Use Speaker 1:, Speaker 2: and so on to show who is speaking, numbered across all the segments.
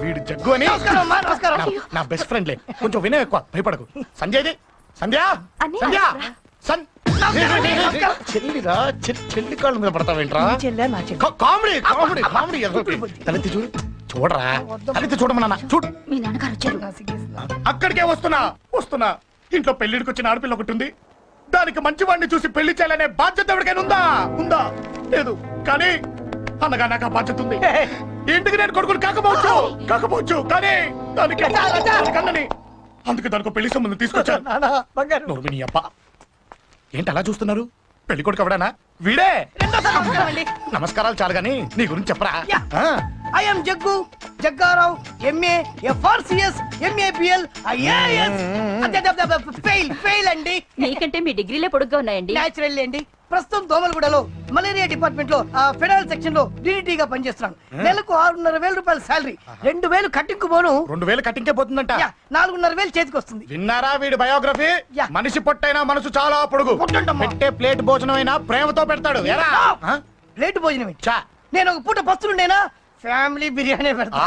Speaker 1: వీడు జగ్గు అని.
Speaker 2: నమస్కారం అమ్మా నమస్కారం.
Speaker 1: నా- నా బెస్ట్ ఫ్రెండ్లే కొంచెం వినే ఎక్కువ భయపడకు. సంధ్యది సంధ్య.
Speaker 3: అన్నయ్య,
Speaker 1: సంధ్య.
Speaker 3: రా.
Speaker 1: సన్ చెల్లిరా చె- చెల్లి కాళ్ళ మీద పడతావేంట్రా
Speaker 4: చెల్లె నా చెల్లె.
Speaker 1: కా- కామెడీ కామెడీ కామెడీ. తలెత్తి చూడు. చూడరా? తలెత్తి చూడమన్నా చూడు
Speaker 5: మీ నాన్నగారు వచ్చారు.
Speaker 1: అక్కడికే వస్తున్నా. వస్తున్నా. ఇంట్లో పెళ్ళిడికి వచ్చిన ఆడపిల్ల ఒకటి ఉంది. దానికి మంచి వాడిని చూసి పెళ్ళి చేయాలనే బాధ్యత ఎవరికైనా ఉందా? ఉందా? లేదు. కానీ అనగా నాకు ఆ బాధ్యత ఉంది. ఇంటికి నేను కొడుకుని కాకపోవచ్చు? కాకపోవచ్చు. కానీ దానికి అన్నని అందుకే దానికి పెళ్ళి సంబంధం తీసుకొచ్చాను. అప్ప ఏంటి అలా చూస్తున్నారు? పెళ్ళి కొడుకు ఎవడానా? వీడే. నమస్కారాలు చాలు గాని నీ గురించి చెప్పరా?
Speaker 2: I'm Jaggu Jaggarao MA FRCS MA BL IAS fail fail అండి.
Speaker 5: మీకంటే మీ డిగ్రీలే పొడుగ్గా ఉన్నాయండి.
Speaker 2: న్యాచురల్ అండి. ప్రస్తుతం దోమలగూడలో మలేరియా డిపార్ట్మెంట్లో ఫెడరల్ సెక్షన్లో DDT గా పనిచేస్తున్నాను. నెలకు ఆరున్నర వేల రూపాయల శాలరీ. రెండు వేలు కట్టింకు పోను.
Speaker 1: రెండు వేలు కట్టింకే పోతుందంట.
Speaker 2: నాలుగున్నర వేలు చేతికి వస్తుంది
Speaker 1: విన్నారా వీడి బయోగ్రఫీ?
Speaker 2: యా.
Speaker 1: మనిషి పొట్టైనా మనసు చాలా పొడుగు. పెట్టే ప్లేట్ భోజనం అయినా ప్రేమతో పెడతాడు. ఎరా? ఆ?
Speaker 2: లేటు భోజనం. నేను ఒక పూట పస్తులుండేనా? ఫ్యామిలీ బిర్యానీ పెడతా.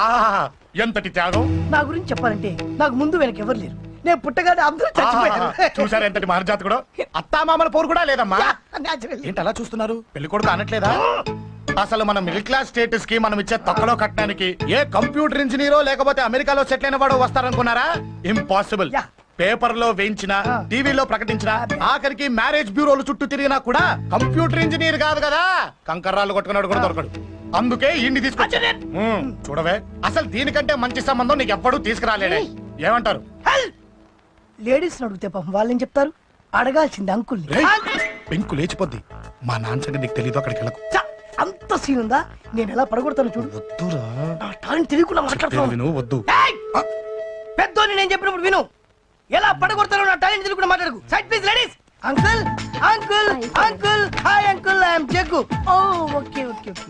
Speaker 1: ఎంతటి త్యాగం?
Speaker 2: నా గురించి చెప్పాలంటే నాకు ముందు వెనక ఎవరు లేరు. నేను పుట్టగానే అందరూ చచ్చిపోయారు.
Speaker 1: చూసారా ఎంతటి మహర్జాత్ కూడా? అత్తామామల పోరు కూడా లేదమ్మా. ఏంటి అలా చూస్తున్నారు? పెళ్ళి కొడుకు అనట్లేదా అసలు మన మిడిల్ క్లాస్ స్టేటస్కి మనం ఇచ్చే తొక్కలో కట్టడానికి ఏ కంప్యూటర్ ఇంజనీరో లేకపోతే అమెరికాలో సెటిల్ అయిన వాడు వస్తారనుకున్నారా? ఇంపాసిబుల్. పేపర్లో వేయించిన. టీవీలో ప్రకటించిన ఆఖరికి మ్యారేజ్ బ్యూరోలు చుట్టూ తిరిగినా కూడా కంప్యూటర్ ఇంజనీర్ కాదు కదా? కంకర్రాలు కొట్టుకున్నాడు కూడా దొరకడు. అందుకే ఇండి తీసుకొచ్చా చూడవే. అసలు దీనికంటే మంచి సంబంధం నీకు ఎప్పుడూ తీసుకురాలేడే. ఏమంటారు?
Speaker 2: లేడీస్ అడిగితే పాపం వాళ్ళేం చెప్తారు? అడగాల్సింది అంకుల్ని.
Speaker 1: రేయ్, పెంకు లేచిపోద్ది. మా నాన్న సంగతి నీకు తెలీదు అక్కడికి వెళ్ళకు.
Speaker 2: అంత సీన్ ఉందా? నేను ఎలా పడగొడతాను చూడు.
Speaker 1: వద్దురా.
Speaker 2: నా టాలెంట్ తెలియకుండా
Speaker 1: విను వద్దు.
Speaker 2: ఏయ్! పెద్దోని నేను చెప్పినప్పుడు విను. ఎలా పడగొడతారో నా టాలెంట్ తెలియకుండా మాట్లాడకు. Side please ladies uncle uncle uncle hi uncle I'm Jaggu oh okay okay okay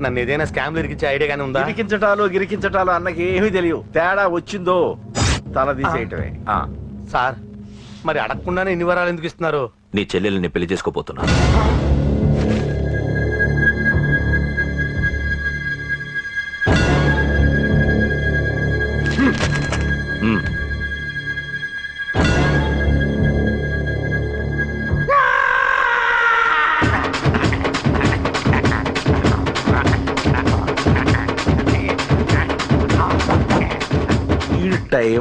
Speaker 6: నన్ను ఏదైనా స్కామ్లు ఇరికించే ఐడియా గానీ ఉందా?
Speaker 7: గిరికించటాలు గిరికించటాలు అన్నకి ఏమీ తెలియవు. తేడా వచ్చిందో తల తీసేయటమే. ఆ.
Speaker 6: సార్ మరి అడగకుండానే ఇన్ని వరాలు ఎందుకు ఇస్తున్నారు?
Speaker 8: నీ చెల్లెల్ని పెళ్ళి చేసుకోపోతున్నా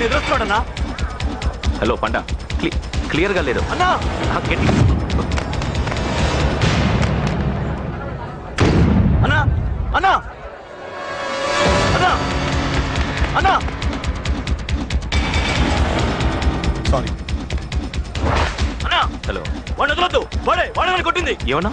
Speaker 6: నన్ను కొట్టు ఎదురుస్తున్నాడన్నా?
Speaker 8: హలో పండ. క్లియర్గా లేదు
Speaker 6: అన్నా!
Speaker 8: గట్టి.
Speaker 6: అన్నా! అన్నా! అన్నా! అన్నా!
Speaker 1: Sorry
Speaker 8: hello.
Speaker 9: వాడిని వదలొద్దు. వాడే వాడే కొట్టింది.
Speaker 8: ఏమన్నా?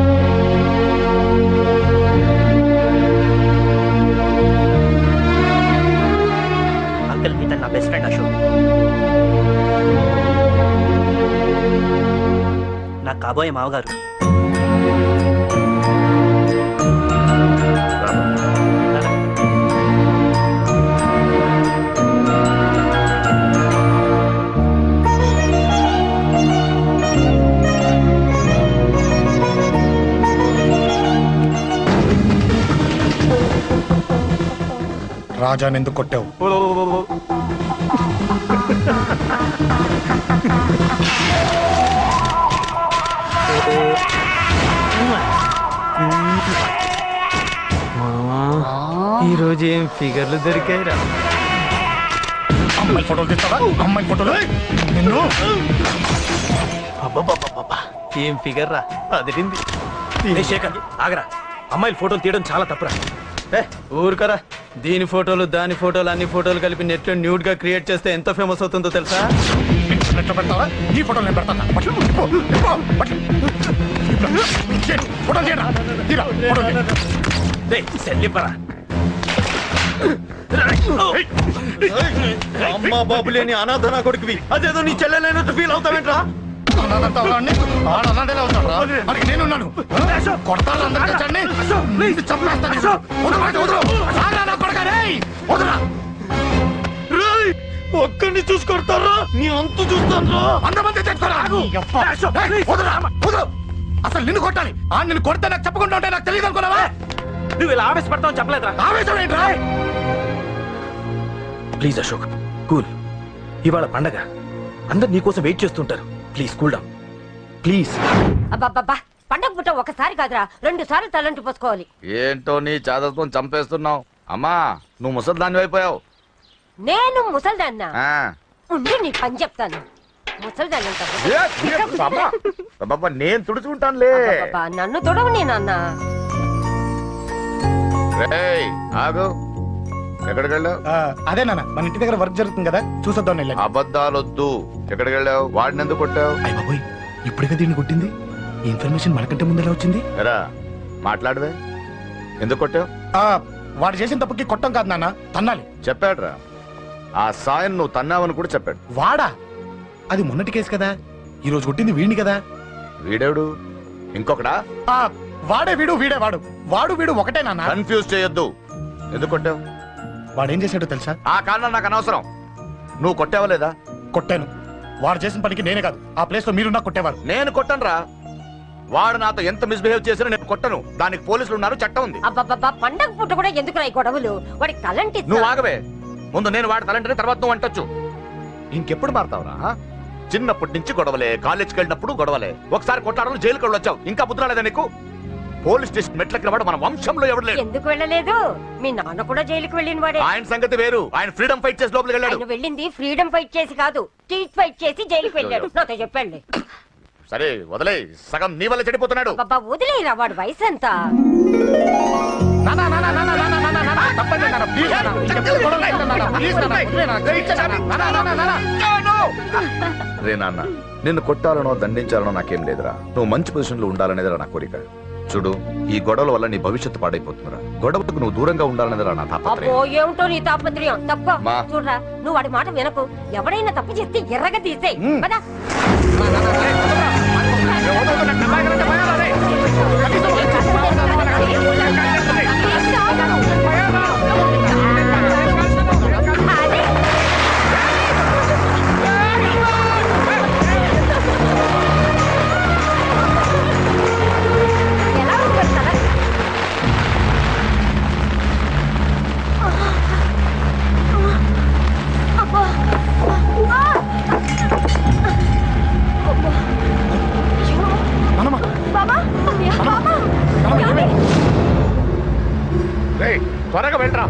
Speaker 9: Best friend Ashok. నా కాబోయే మావగారు రారా.
Speaker 1: రాజాని ఎందుకు కొట్టావు?
Speaker 9: ఈ రోజు ఏం ఫిగర్లు దొరికాయిరా?
Speaker 1: అమ్మాయి ఫోటోలు తీస్తావా? అమ్మాయి ఫోటోలు? నిన్ను.
Speaker 9: ఏం ఫిగర్ రా అదిరింది శేఖర్ ఆగరా. అమ్మాయిల ఫోటోలు తీయడం చాలా తప్పురా. ఏ ఊరుకరా. దీని ఫోటోలు దాని ఫోటోలు అన్ని ఫోటోలు కలిపి నెట్లో న్యూడ్గా క్రియేట్ చేస్తే ఎంత ఫేమస్ అవుతుందో తెలుసా?
Speaker 1: ఈ ఫోటోలు నేను పెడతాను? చేయరా తీరా చేయి.
Speaker 9: సెల్లిపరా అమ్మా బాబు లేని అనాథనా కొడుకువి. అదేదో నీ చెల్లెలైనట్టు ఫీల్ అవుతావేంట్రా?
Speaker 1: నేనున్నాను. కొడతాను అందరికీ నా.
Speaker 9: ఒక్కడిని చూసుకొడతారా నీ అంతు చూస్తాను
Speaker 1: అంతమంది తెచ్చుకోరా. అసలు నిన్ను కొట్టాలి. ఆ నిన్ను కొడితే నాకు చెప్పకుండా ఉంటే నాకు తెలియదు అనుకున్నావా?
Speaker 9: నువ్వు ఇలా ఆవేశపడతావు చెప్పలేదురా.
Speaker 1: ఆవేశం ఏంట్రా?
Speaker 9: Please Ashok cool. ఇవాళ పండగ. అందరు నీకోసం వెయిట్ చేస్తుంటారు. Please cool down. ప్లీజ్.
Speaker 5: అబ్బబ్బబ్బా పండగ పుట్ట ఒకసారి కాదురా రెండు సార్లు తలంటి పోసుకోవాలి.
Speaker 10: ఏంటో నీ చాదత్వం చంపేస్తున్నావు? అమ్మా నువ్వు ముసలిదాన్ని అయిపోయావు.
Speaker 5: నేను ముసల్దాన్న. ఉండి నీ పని చెప్తాను. ముసల్దాన్నంట.
Speaker 10: అబ్బబ్బా, నేను తుడుచుకుంటానులే.
Speaker 5: అబ్బబ్బబ్బా, నన్ను తొడవు నీ నాన్న.
Speaker 10: రేయ్, ఆగు. ఎక్కడికి వెళ్ళావు?
Speaker 1: ఆ, అదే నాన్న మన ఇంటి దగ్గర వర్క్ జరుగుతుంది కదా చూసొద్దాం వెళ్ళండి
Speaker 10: అబద్ధాలొద్దు. ఎక్కడికి వెళ్ళావు? వాడిని ఎందుకు కొట్టావు?
Speaker 1: అయ్య బాబోయ్ ఇప్పుడుగా దీన్ని కొట్టింది? ఈ ఇన్ఫర్మేషన్ మనకంటే ముందు ఎలా వచ్చింది?
Speaker 10: ఎరా మాట్లాడవే. ఎందుకు కొట్టావు?
Speaker 1: ఆ వాడు చేసిన తప్పుకి కొట్టం కాదు నాన్న తన్నాలి.
Speaker 10: చెప్పాడురా. ఆ సాయం నువ్వు తన్నావని కూడా చెప్పాడు.
Speaker 1: వాడా? అది మొన్నటి కేసు కదా ఈ రోజు కొట్టింది వీడిని కదా.
Speaker 10: వీడేవుడు? ఇంకొకడా?
Speaker 1: ఆ వాడే వీడు వీడే వాడు. వాడు వీడు ఒకటే నాన్న.
Speaker 10: కన్ఫ్యూజ్ చేయొద్దు. ఎందుకు కొట్టావు?
Speaker 1: వాడేం చేశాడో తెలుసా?
Speaker 10: ఆ కారణం నాకు అనవసరం. నువ్వు కొట్టావా లేదా?
Speaker 1: కొట్టాను. వాడు చేసిన పనికి నేనే కాదు. ఆ ప్లేస్లో మీరున్నా కొట్టేవారు.
Speaker 10: నేను కొట్టనురా. వాడు నాతో ఎంత మిస్బిహేవ్ చేసినా నేను కొట్టను. దానికి పోలీసులు ఉన్నారు చట్టం ఉంది.
Speaker 5: అబ్బబ్బబ్బా పండగ పుట్ట కూడా ఎందుకు ఈ గొడవలు? వాడికి తలంటి
Speaker 10: నువ్వు ఆగవే. ముందు నేను వాడి తలంటే తర్వాత నువ్వు అంటొచ్చు. ఇంకెప్పుడు మారుతావురా? చిన్నప్పటి నుంచి గొడవలే కాలేజ్కి వెళ్ళినప్పుడు గొడవలే. ఒకసారి కొట్లాడలు జైలుకి వెళ్ళి వచ్చావు. ఇంకా బుద్ధి రాలేదా నీకు? పోలీస్ స్టేషన్ మెట్లకి వాడు మన వంశంలో ఎవడు లేడు.
Speaker 5: ఎందుకు వెళ్ళలేదు? మీ నాన్న కూడా జైలుకి వెళ్ళిన వాడే.
Speaker 10: ఆయన సంగతి వేరు. ఆయన ఫ్రీడమ్ ఫైట్ చేసి లోపలికి వెళ్ళాడు.
Speaker 5: వెళ్ళింది ఫ్రీడమ్ ఫైట్ చేసి కాదు స్ట్రీట్ ఫైట్ చేసి జైలుకి వెళ్ళాడు. నాతో చెప్పండి.
Speaker 10: సరే వదిలే సగం నీ వల్ల చెడిపోతున్నాడు
Speaker 5: బాబా వదిలేరా వాడు వయసు ఎంత.
Speaker 10: రే నాన్న నిన్ను కొట్టాలనో దండించాలనో నాకేం లేదురా నువ్వు మంచి పొజిషన్లో ఉండాలనేదిరా నా కోరిక చూడు ఈ గొడవల వల్ల నీ భవిష్యత్తు పాడైపోతుందిరా గొడవకు నువ్వు దూరంగా ఉండాలనేదిరా నా
Speaker 5: అబ్బో
Speaker 10: తాపత్రయం
Speaker 5: ఏమిటో నీ తాపత్రయం తప్ప
Speaker 10: మా.
Speaker 5: చూడరా నువ్వు వాడి మాట వినకు ఎవడైనా తప్పు చేస్తే ఎర్రగా తీసేయ్. పద. ఎలా త్వరగా వెళ్ళరా.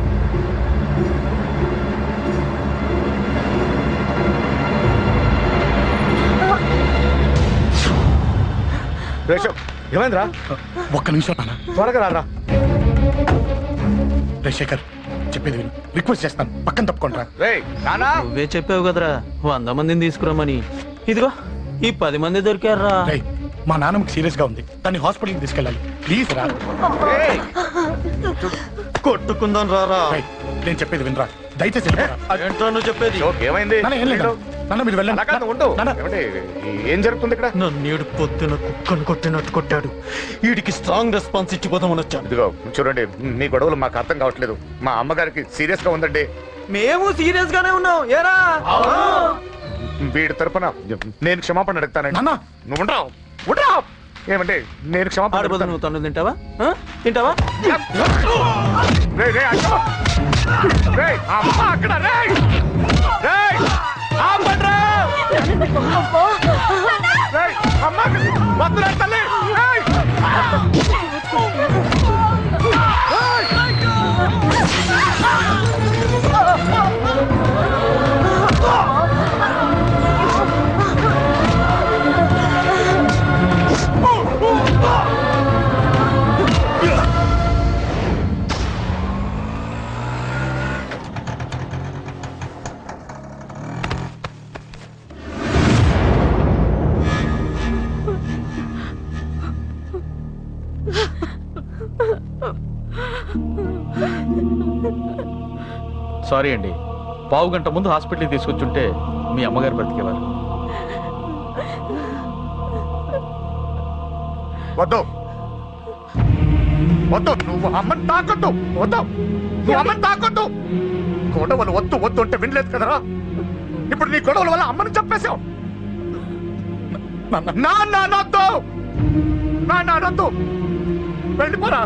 Speaker 10: రేషం ఏమైందిరా?
Speaker 1: ఒక్క నిమిషం నాన్న.
Speaker 10: త్వరగా రారా.
Speaker 1: రేశేఖర్ చెప్పేది విను. రిక్వెస్ట్ చేస్తాను. పక్కన తప్పుకుంటా
Speaker 10: రే నానా
Speaker 9: నువ్వే చెప్పావు కదరా వంద మందిని తీసుకురామని ఇదిగో ఈ పది మంది దొరికారా
Speaker 1: రేయ్, మా నాన్నకి సీరియస్గా ఉంది. దాన్ని హాస్పిటల్కి తీసుకెళ్ళాలి. ప్లీజ్ రా.
Speaker 9: కొట్టుకుందాం రారా.
Speaker 1: రేయ్, నేను చెప్పేది వినరా. దయచేసి వెళ్ళిపోరా.
Speaker 9: నువ్వు చెప్పేది?
Speaker 10: జోక్ ఏమైంది?
Speaker 1: నాన్న ఏం లేదు. నాన్న మీరు వెళ్ళండి.
Speaker 10: అలా కాదు, ఉండు.
Speaker 1: నాన్న.
Speaker 10: ఏమండి, ఏం జరుగుతుంది ఇక్కడ?
Speaker 9: నన్నేడు పొద్దున కుక్కను కొట్టినట్టు కొట్టాడు. వీడికి స్ట్రాంగ్ రెస్పాన్స్ ఇచ్చిపోదామని వచ్చాను.
Speaker 10: ఇదిగో చూడండి మీ గొడవలు మాకు అర్థం కావట్లేదు. మా అమ్మగారికి సీరియస్గా ఉందండి.
Speaker 9: మేము సీరియస్ గానే ఉన్నాం. ఏరా?
Speaker 10: వీడి తరపున నేను క్షమాపణ అడుగుతానండి.
Speaker 1: నాన్న.
Speaker 10: నువ్వు ఉండరావు ఉండరావు ఏమంటే నేను క్షమాపణ
Speaker 9: ఆడబోదు
Speaker 10: అడుగుతాను.
Speaker 9: నువ్వు తను తింటావా ఆ? తింటావా
Speaker 10: రేయ్, రేయ్, అమ్మ అక్కడ, రేయ్. రేయ్, ఆపండ్రా. రేయ్, అమ్మ అక్కడ. వద్దురా తల్లి. రేయ్.
Speaker 8: సారీ అండి. పావు గంట ముందు హాస్పిటల్కి తీసుకొచ్చుంటే మీ అమ్మగారు బ్రతికేవారు.
Speaker 10: వద్దు. వద్దు. నువ్వు అమ్మని తాకొద్దు. వద్దు. నువ్వు అమ్మని తాకొద్దు. గొడవలు వద్దు వద్దు అంటే వినలేదు కదరా? ఇప్పుడు నీ గొడవల వల్ల అమ్మని చెప్పేశావు
Speaker 1: నాన్న.
Speaker 10: నా నాన్నొద్దు నా నాన్నొద్దు వెళ్ళిపోరా.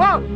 Speaker 10: పో.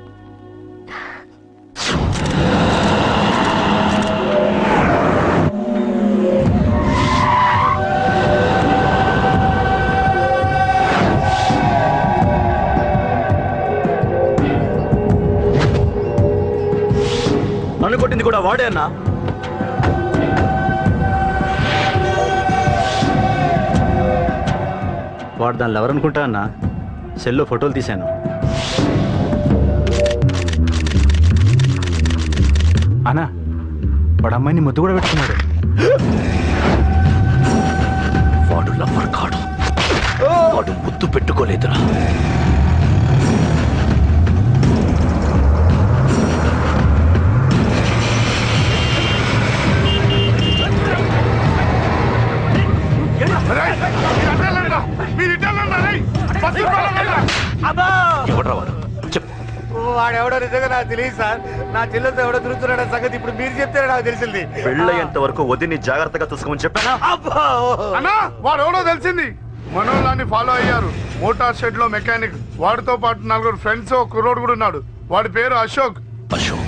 Speaker 9: కొట్టింది కూడా వాడే అన్నా.
Speaker 11: వాడు దానిలో ఎవరనుకుంటా అన్న? సెల్లో ఫోటోలు తీశాను. అన్నా వాడు అమ్మాయిని ముద్దు కూడా పెట్టుకున్నాడు.
Speaker 8: వాడు లవ్వర్ కాడు. వాడు ముద్దు పెట్టుకోలేదురా.
Speaker 6: వాడెవడో నిజంగా నాకు తెలియదు సార్. నా చెల్లెలతో ఎవడో తిరుగుతున్నాడ సంగతి ఇప్పుడు మీరు చెప్తే నాకు తెలిసింది.
Speaker 8: పెళ్ళయ్యేంత వరకు వదిని జాగ్రత్తగా చూసుకోమని చెప్పానా?
Speaker 1: అన్నా వాడు ఎవడో తెలిసింది. మనోళ్ళని ఫాలో అయ్యారు. మోటార్ షెడ్లో మెకానిక్. వాడితో పాటు నలుగురు ఫ్రెండ్స్ ఒక కుర్రోడు కూడా ఉన్నాడు. వాడి పేరు అశోక్.
Speaker 8: అశోక్.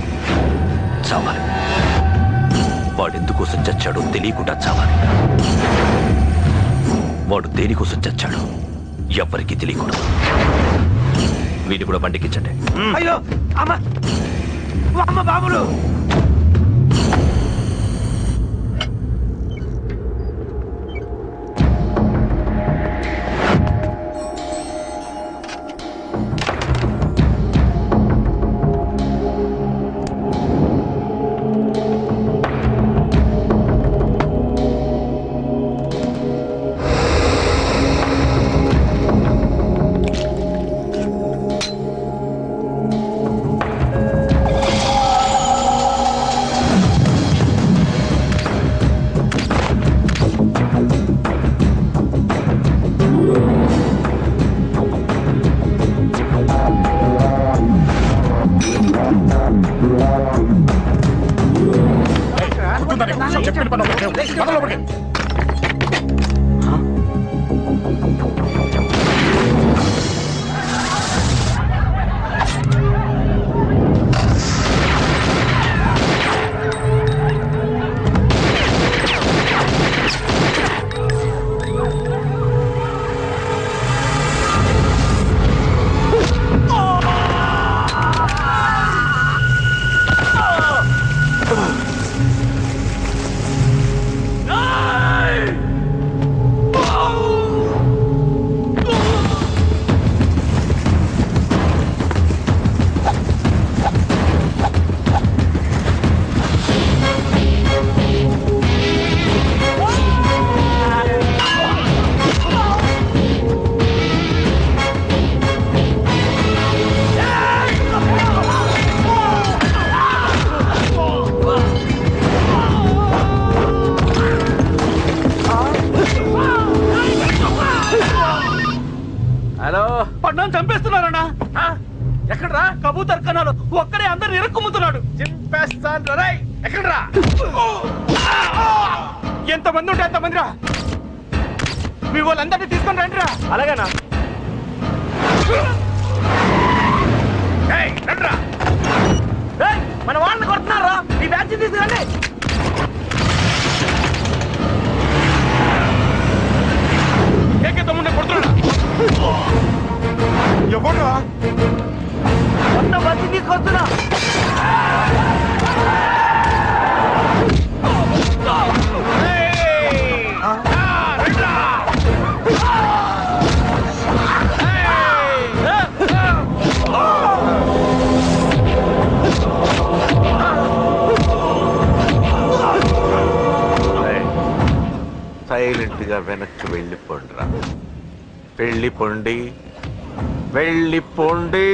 Speaker 8: చావాలి. వాడు ఎందుకోసం చచ్చాడో తెలియకుండా చావాలి. వాడు దేనికోసం చచ్చాడో ఎవ్వరికీ తెలియకూడదు. వీటి కూడా బండికించండి
Speaker 2: అయ్యో అమ్మ బాబులు.
Speaker 9: Morgan.
Speaker 6: ఎవరు
Speaker 9: మొత్తం బస్సు తీసుకొస్తున్నా
Speaker 7: సైలెంట్గా వెనక్కి వెళ్ళిపోండిరా వెళ్ళిపోండి వెళ్ళిపోండి.